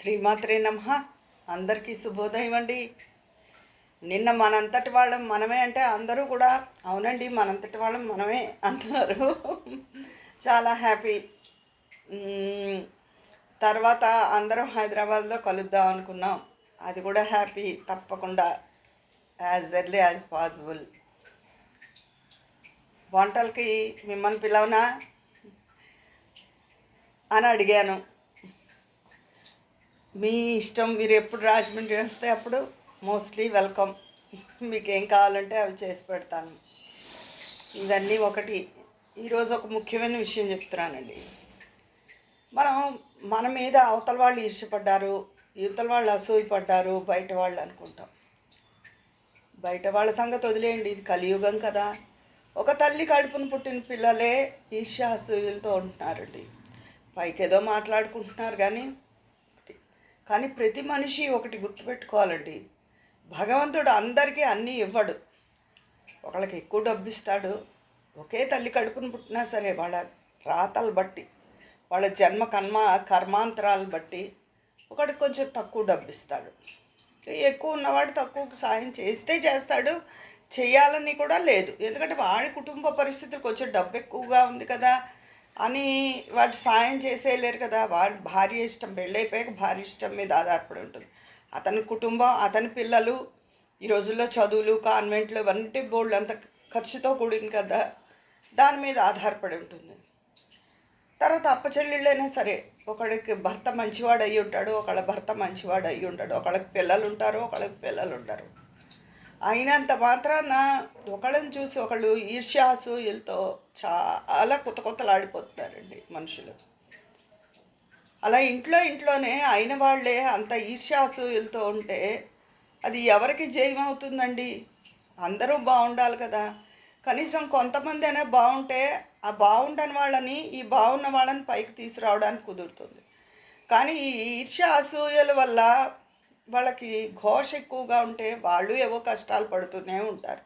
శ్రీమాత్రే నమ. అందరికీ శుభోదయం అండి. నిన్న మనంతటి వాళ్ళం మనమే అంటే అందరూ కూడా అవునండి మనంతటి వాళ్ళం మనమే అంటున్నారు. చాలా హ్యాపీ. తర్వాత అందరం హైదరాబాద్లో కలుద్దాం అనుకున్నాం. అది కూడా హ్యాపీ తప్పకుండా. As early as possible. వంటలకి మిమ్మల్ని పిలవనా? అని అడిగాను. మీ ఇష్టం మీరు ఎప్పుడు రాజమండ్రి వస్తే అప్పుడు మోస్ట్లీ వెల్కమ్ మీకు ఏం కావాలంటే అవి చేసి పెడతాను. ఇవన్నీ ఒకటి. ఈరోజు ఒక ముఖ్యమైన విషయం చెప్తున్నానండి. మనం మన మీద అవతల వాళ్ళు ఈర్షపడ్డారు ఇవతల వాళ్ళు అసూయపడ్డారు బయట వాళ్ళు అనుకుంటాం. బయట వాళ్ళ సంగతి వదిలేయండి ఇది కలియుగం కదా. ఒక తల్లి కడుపును పుట్టిన పిల్లలే ఈర్ష్య అసూయలతో ఉంటున్నారండి. పైకేదో మాట్లాడుకుంటున్నారు కానీ కానీ ప్రతి మనిషి ఒకటి గుర్తుపెట్టుకోవాలండి. భగవంతుడు అందరికీ అన్నీ ఇవ్వడు. ఒకళ్ళకి ఎక్కువ డబ్బు ఇస్తాడు ఒకే తల్లి కడుపును పుట్టినా సరే వాళ్ళ రాతలు బట్టి వాళ్ళ జన్మ కర్మ కర్మాంతరాలు బట్టి ఒకడికి కొంచెం తక్కువ డబ్బు ఇస్తాడు ఎక్కువ ఉన్నవాడు తక్కువ సాయం చేస్తే చేస్తాడు. చేయాలని కూడా లేదు. ఎందుకంటే వాడి కుటుంబ పరిస్థితులు కొంచెం డబ్బు ఎక్కువగా ఉంది కదా. అని వాటి సాయం చేసేయలేరు కదా. వాళ్ళు భార్య ఇష్టం పెళ్ళైపోయాక భార్య ఇష్టం మీద ఆధారపడి ఉంటుంది. అతని కుటుంబం అతని పిల్లలు ఈ రోజుల్లో చదువులు కాన్వెంట్లు ఇవన్నీ బోర్డులు అంత ఖర్చుతో కూడింది కదా. దాని మీద ఆధారపడి ఉంటుంది. తర్వాత అప్పచెల్లెళ్ళైనా సరే ఒకడికి భర్త మంచివాడు అయ్యి ఉంటాడు ఒకళ్ళ భర్త మంచివాడు అయ్యి ఉంటాడు. ఒకళ్ళకి పిల్లలు ఉంటారు ఒకళ్ళకి పిల్లలు ఉంటారు అయినంత మాత్రాన ఒకళ్ళని చూసి ఒకళ్ళు ఈర్ష్యాసూయులతో చాలా కొత్త కొత్తలు ఆడిపోతున్నారండి మనుషులు. అలా ఇంట్లో ఇంట్లోనే అయిన వాళ్ళే అంత ఈర్ష్యాసూయులతో ఉంటే అది ఎవరికి జయం అవుతుందండి? అందరూ బాగుండాలి కదా. కనీసం కొంతమంది అయినా బాగుంటే ఆ బాగుండని వాళ్ళని ఈ బాగున్న వాళ్ళని పైకి తీసుకురావడానికి కుదురుతుంది. కానీ ఈ ఈర్ష్య అసూయల వల్ల వాళ్ళకి ఘోష ఎక్కువగా ఉంటే వాళ్ళు ఏవో కష్టాలు పడుతూనే ఉంటారు.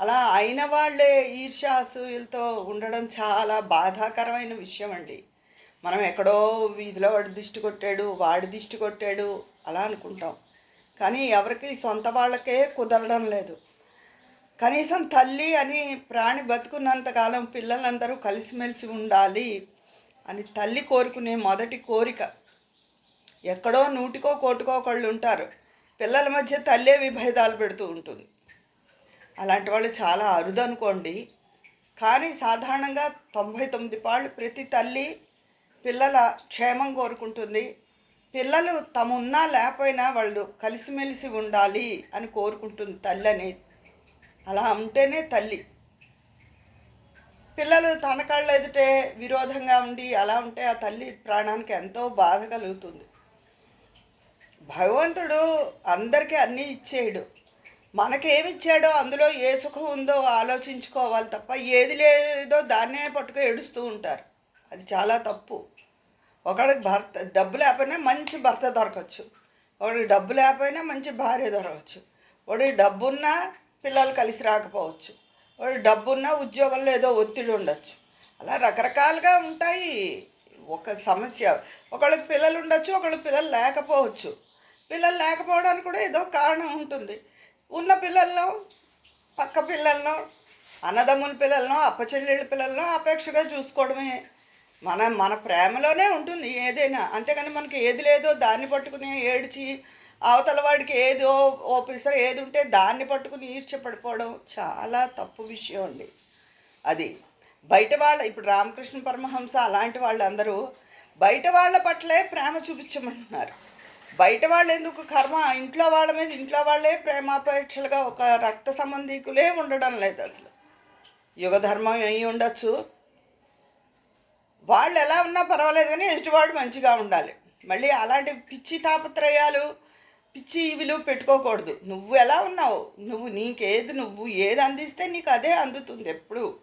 అలా అయిన వాళ్ళే ఈర్ష్య అసూయలతో ఉండడం చాలా బాధాకరమైన విషయం అండి మనం ఎక్కడో వీధిలో వాడి దిష్టి కొట్టాడు వాడి దిష్టి కొట్టాడు అలా అనుకుంటాం. కానీ ఎవరికి సొంత వాళ్ళకే కుదరడం లేదు. కనీసం తల్లి అని ప్రాణి బతుకున్నంతకాలం పిల్లలందరూ కలిసిమెలిసి ఉండాలి అని తల్లి కోరుకునే మొదటి కోరిక ఎక్కడో నూటికో కోటికో ఒకళ్ళు ఉంటారు. పిల్లల మధ్య తల్లే విభేదాలు పెడుతూ ఉంటుంది. అలాంటి వాళ్ళు చాలా అరుదనుకోండి. కానీ సాధారణంగా తొంభై తొమ్మిది పాళ్ళు ప్రతి తల్లి పిల్లల క్షేమం కోరుకుంటుంది. పిల్లలు తమున్నా లేకపోయినా వాళ్ళు కలిసిమెలిసి ఉండాలి అని కోరుకుంటుంది తల్లి అనేది. అలా ఉంటేనే తల్లి. పిల్లలు తన కళ్ళు ఎదుటే విరోధంగా ఉండి అలా ఉంటే ఆ తల్లి ప్రాణానికి ఎంతో బాధ కలుగుతుంది. భగవంతుడు అందరికీ అన్నీ ఇచ్చేయడు మనకేమిచ్చాడో అందులో ఏ సుఖం ఉందో ఆలోచించుకోవాలి తప్ప ఏది లేదో దాన్నే పట్టుకు ఏడుస్తూ ఉంటారు. అది చాలా తప్పు. ఒకడికి భర్త డబ్బు లేకపోయినా మంచి భర్త దొరకచ్చు. ఒకడికి డబ్బు లేకపోయినా మంచి భార్య దొరకచ్చు. ఒకడికి డబ్బున్నా పిల్లలు కలిసి రాకపోవచ్చు. వాడు డబ్బున్నా ఉద్యోగంలో ఏదో ఒత్తిడి ఉండొచ్చు. అలా రకరకాలుగా ఉంటాయి. ఒక సమస్య. ఒకళ్ళకి పిల్లలు ఉండొచ్చు ఒకళ్ళకి పిల్లలు లేకపోవచ్చు. పిల్లలు లేకపోవడానికి కూడా ఏదో కారణం ఉంటుంది. ఉన్న పిల్లల్లో పక్క పిల్లలను అన్నదమ్ముల పిల్లలను అప్పచెల్లెళ్ళ పిల్లలను అపేక్షగా చూసుకోవడమే మన మన ప్రేమలోనే ఉంటుంది ఏదైనా. అంతేకాని మనకి ఏది లేదో దాన్ని పట్టుకుని ఏడ్చి అవతల వాడికి ఏదో ఓపిసర్ ఏది ఉంటే దాన్ని పట్టుకుని ఈర్ష్య చాలా తప్పు విషయం అండి. అది బయట వాళ్ళ ఇప్పుడు రామకృష్ణ పరమహంస అలాంటి వాళ్ళందరూ బయట వాళ్ళ పట్లే ప్రేమ చూపించమంటున్నారు. బయట వాళ్ళు ఎందుకు కర్మ. ఇంట్లో వాళ్ళ మీద ఇంట్లో వాళ్ళే ప్రేమాపేక్షలుగా ఒక రక్త సంబంధీకులే ఉండడం లేదు అసలు. యుగ ధర్మం అయి ఉండొచ్చు? వాళ్ళు ఎలా ఉన్నా పర్వాలేదు కానీ ఎదుటివాడు మంచిగా ఉండాలి. మళ్ళీ అలాంటి పిచ్చి తాపత్రయాలు పిచ్చి ఇవిలు పెట్టుకోకూడదు. నువ్వు ఎలా ఉన్నావు? నువ్వు నీకేది నువ్వు ఏది అందిస్తే నీకు అదే అందుతుంది ఎప్పుడు.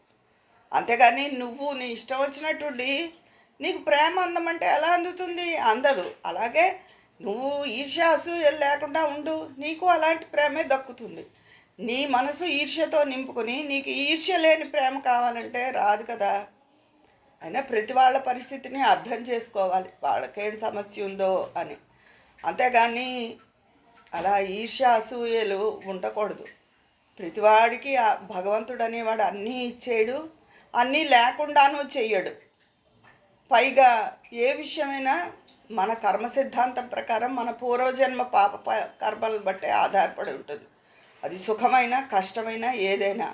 అంతేగాని నువ్వు నీ ఇష్టం వచ్చినట్టుండి నీకు ప్రేమ అందమంటే ఎలా అందుతుంది? అందదు. అలాగే నువ్వు ఈర్ష్యాసు లేకుండా ఉండు. నీకు అలాంటి ప్రేమే దక్కుతుంది. నీ మనసు ఈర్ష్యతో నింపుకొని నీకు ఈర్ష్య లేని ప్రేమ కావాలంటే రాదు కదా. అయినా ప్రతి వాళ్ళ పరిస్థితిని అర్థం చేసుకోవాలి. వాళ్ళకేం సమస్య ఉందో అని. అంతేగాని అలా ఈర్ష్య అసూయలు ఉండకూడదు ప్రతివాడికి భగవంతుడు అనేవాడు అన్నీ ఇచ్చేడు అన్నీ లేకుండానూ చెయ్యడు. పైగా ఏ విషయమైనా మన కర్మ సిద్ధాంతం ప్రకారం మన పూర్వజన్మ పాప కర్మలను బట్టే ఆధారపడి ఉంటుంది. అది సుఖమైన కష్టమైన ఏదైనా.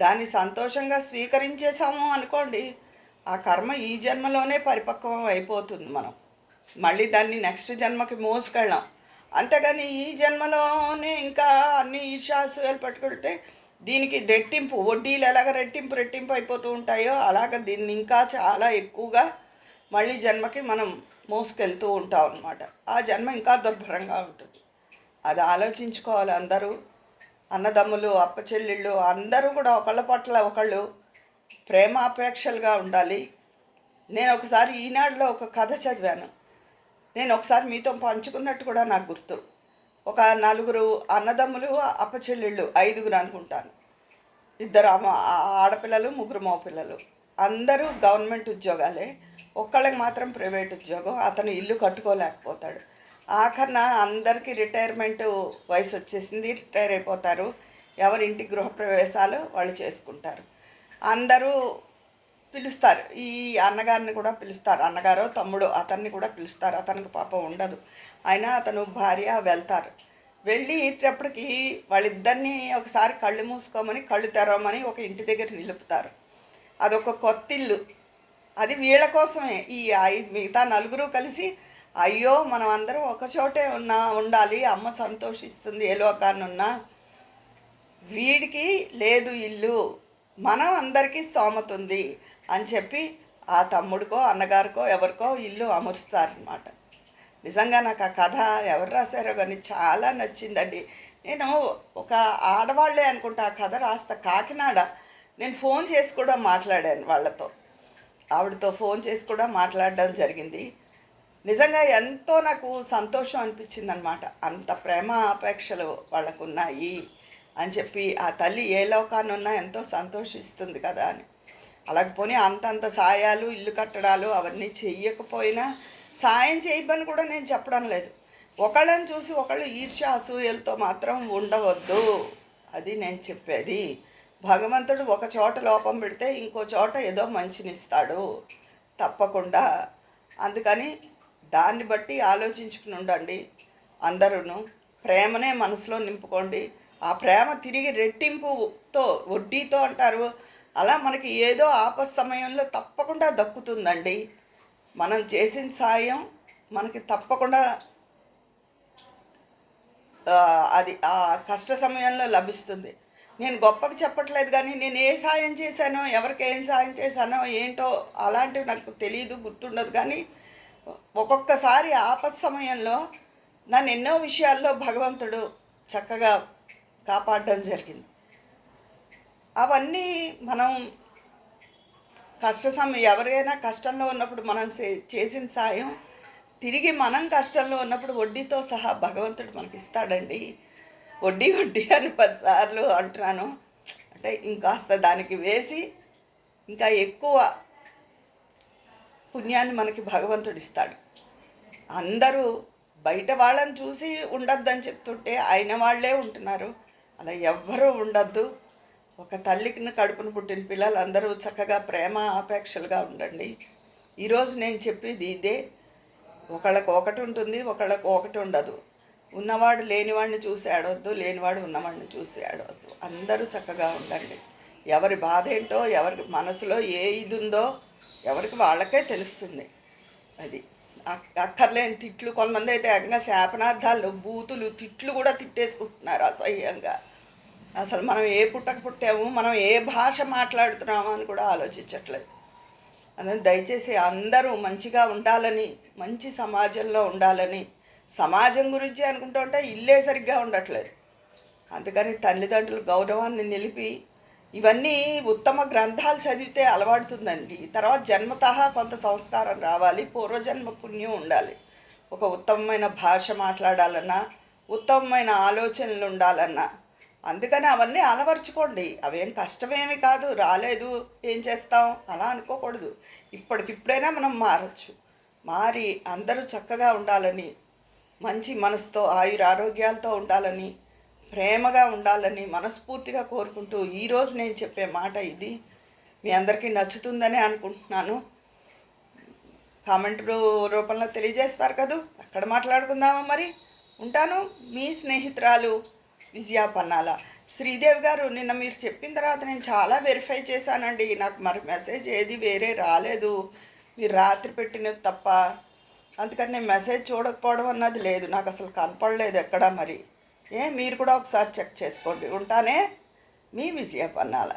దాన్ని సంతోషంగా స్వీకరించేసాము అనుకోండి ఆ కర్మ ఈ జన్మలోనే పరిపక్వం అయిపోతుంది మనం. మళ్ళీ దాన్ని నెక్స్ట్ జన్మకి మోసుకెళ్ళాం. అంతేగాని ఈ జన్మలోనే ఇంకా అన్ని ఈర్షాసూయాలు పట్టుకుంటే దీనికి రెట్టింపు వడ్డీలు ఎలాగ రెట్టింపు రెట్టింపు అయిపోతూ ఉంటాయో అలాగ దీన్ని ఇంకా చాలా ఎక్కువగా మళ్ళీ జన్మకి మనం మోసుకెళ్తూ ఉంటాం అనమాట ఆ జన్మ ఇంకా దుర్భరంగా ఉంటుంది. అది ఆలోచించుకోవాలి అందరూ. అన్నదమ్ములు అప్పచెల్లెళ్ళు అందరూ కూడా ఒకళ్ళ పట్ల ఒకళ్ళు ప్రేమాపేక్షలుగా ఉండాలి. నేను ఒకసారి ఈనాడులో ఒక కథ చదివాను. నేను ఒకసారి మీతో పంచుకున్నట్టు కూడా నాకు గుర్తు. ఒక నలుగురు అన్నదమ్ములు అప్పచెల్లెళ్ళు ఐదుగురు అనుకుంటాను. ఇద్దరు అమ్మ ఆడపిల్లలు ముగ్గురు మగపిల్లలు అందరూ గవర్నమెంట్ ఉద్యోగాలే. ఒక్కళ్ళకి మాత్రం ప్రైవేట్ ఉద్యోగం అతను ఇల్లు కట్టుకోలేకపోతాడు. ఆఖరణ అందరికీ రిటైర్మెంట్ వయసు వచ్చేసింది రిటైర్ అయిపోతారు. ఎవరింటి గృహప్రవేశాలు వాళ్ళు చేసుకుంటారు. అందరూ పిలుస్తారు. ఈ అన్నగారిని కూడా పిలుస్తారు. అన్నగారో తమ్ముడు అతన్ని కూడా పిలుస్తారు. అతనికి పాపం ఉండదు. అయినా అతను భార్య వెళ్తారు. వెళ్ళి ఇప్పటికి వాళ్ళిద్దరిని ఒకసారి కళ్ళు మూసుకోమని కళ్ళు తెరవమని ఒక ఇంటి దగ్గర నిలుపుతారు. అదొక కొత్త ఇల్లు అది వీళ్ళ కోసమే. ఈ ఐదు మిగతా నలుగురు కలిసి అయ్యో మనం అందరం ఒక చోటే ఉన్నా ఉండాలి. అమ్మ సంతోషిస్తుంది ఏ లోకాన్నున్నా. వీడికి లేదు ఇల్లు. మనం అందరికీ స్తోమత ఉంది అని చెప్పి ఆ తమ్ముడికో అన్నగారికో ఎవరికో ఇల్లు అమరుస్తారనమాట నిజంగా నాకు ఆ కథ ఎవరు రాశారో కానీ చాలా నచ్చిందండి. నేను ఒక ఆడవాళ్ళే అనుకుంటా ఆ కథ రాస్తా కాకినాడ. నేను ఫోన్ చేసి కూడా మాట్లాడాను వాళ్ళతో. ఆవిడతో ఫోన్ చేసి కూడా మాట్లాడడం జరిగింది. నిజంగా ఎంతో నాకు సంతోషం అనిపించింది అనమాట అంత ప్రేమ ఆపేక్షలు వాళ్ళకు ఉన్నాయి అని చెప్పి ఆ తల్లి ఏ లోకానున్నా ఎంతో సంతోషిస్తుంది కదా అని. అలాగపోని పోనీ అంతంత సాయాలు ఇల్లు కట్టడాలు అవన్నీ చెయ్యకపోయినా సాయం చేయమని కూడా నేను చెప్పడం లేదు. ఒకళ్ళని చూసి ఒకళ్ళు ఈర్ష్య అసూయలతో మాత్రం ఉండవద్దు. అది నేను చెప్పేది. భగవంతుడు ఒక చోట లోపం పెడితే ఇంకో చోట ఏదో మంచినిస్తాడు. తప్పకుండా. అందుకని దాన్ని బట్టి ఆలోచించుకుని ఉండండి. అందరూను ప్రేమనే మనసులో నింపుకోండి. ఆ ప్రేమ తిరిగి రెట్టింపుతో వడ్డీతో అంటారు. అలా మనకి ఏదో ఆపత్ సమయంలో తప్పకుండా దక్కుతుందండి. మనం చేసిన సాయం మనకి తప్పకుండా అది ఆ కష్ట సమయంలో లభిస్తుంది. నేను గొప్పగా చెప్పట్లేదు కానీ నేను ఏ సాయం చేశానో ఎవరికి ఏం సాయం చేశానో ఏంటో అలాంటివి నాకు తెలియదు గుర్తుండదు. కానీ ఒక్కొక్కసారి ఆపత్ సమయంలో నన్ను ఎన్నో విషయాల్లో భగవంతుడు చక్కగా కాపాడడం జరిగింది. అవన్నీ మనం కష్ట సమయం ఎవరైనా కష్టంలో ఉన్నప్పుడు మనం చే- చేసిన సాయం తిరిగి మనం కష్టంలో ఉన్నప్పుడు వడ్డీతో సహా భగవంతుడు మనకి ఇస్తాడండి వడ్డీ వడ్డీ అని పదిసార్లు అంటున్నాను. అంటే ఇంకాస్త దానికి వేసి ఇంకా ఎక్కువ పుణ్యాన్ని మనకి భగవంతుడు ఇస్తాడు. అందరూ బయట వాళ్ళని చూసి ఉండొద్దని చెప్తుంటే ఆయన వాళ్ళే ఉంటున్నారు. అలా ఎవ్వరూ ఉండద్దు. ఒక తల్లికి కడుపును పుట్టిన పిల్లలు అందరూ చక్కగా ప్రేమ ఆపేక్షలుగా ఉండండి. ఈరోజు నేను చెప్పేది ఇదే. ఒకళ్ళకు ఒకటి ఉంటుంది ఒకళ్ళకు ఒకటి ఉండదు. ఉన్నవాడు లేనివాడిని చూసి ఆడవద్దు లేనివాడు ఉన్నవాడిని చూసి ఆడవద్దు అందరూ చక్కగా ఉండండి. ఎవరి బాధ ఏంటో ఎవరి మనసులో ఏ ఇది ఉందో ఎవరికి వాళ్ళకే తెలుస్తుంది. అది అక్కర్లేని తిట్లు. కొంతమంది అయితే ఏకంగా శాపనార్థాలు బూతులు తిట్లు కూడా తిట్టేసుకుంటున్నారు అసహ్యంగా. అసలు మనం ఏ పుట్టక పుట్టాము మనం ఏ భాష మాట్లాడుతున్నామో అని కూడా ఆలోచించట్లేదు. అందుకని దయచేసి అందరూ మంచిగా ఉండాలని మంచి సమాజంలో ఉండాలని సమాజం గురించి అనుకుంటూ ఉంటే ఇల్లే సరిగ్గా ఉండట్లేదు. అందుకని తల్లిదండ్రుల గౌరవాన్ని నిలిపి ఇవన్నీ ఉత్తమ గ్రంథాలు చదివితే అలవాడుతుందండి తర్వాత జన్మతహా కొంత సంస్కారం రావాలి పూర్వజన్మ పుణ్యం ఉండాలి. ఒక ఉత్తమమైన భాష మాట్లాడాలన్నా ఉత్తమమైన ఆలోచనలు ఉండాలన్నా. అందుకని అవన్నీ అలవర్చుకోండి. అవేం కష్టమేమి కాదు రాలేదు ఏం చేస్తాం అలా అనుకోకూడదు. ఇప్పటికిప్పుడైనా మనం మారచ్చు. మారి అందరూ చక్కగా ఉండాలని మంచి మనసుతో ఆయుర ఆరోగ్యాలతో ఉండాలని ప్రేమగా ఉండాలని మనస్ఫూర్తిగా కోరుకుంటూ ఈరోజు నేను చెప్పే మాట ఇది. మీ అందరికీ నచ్చుతుందని అనుకుంటున్నాను. కామెంట్ రూపంలో తెలియజేస్తారు కదా. అక్కడ మాట్లాడుకుందామా మరి? ఉంటాను. మీ స్నేహితురాలు విజయా పన్నాల. శ్రీదేవి గారు నిన్న మీరు చెప్పిన తర్వాత నేను చాలా వెరిఫై చేశానండి. నాకు మరి మెసేజ్ ఏది వేరే రాలేదు. మీరు రాత్రి పెట్టినది తప్ప అందుకని నేను మెసేజ్ చూడకపోవడం అన్నది లేదు. నాకు అసలు కనపడలేదు ఎక్కడా మరి. ఏ మీరు కూడా ఒకసారి చెక్ చేసుకోండి. ఉంటానే మీ విజయ పన్నాల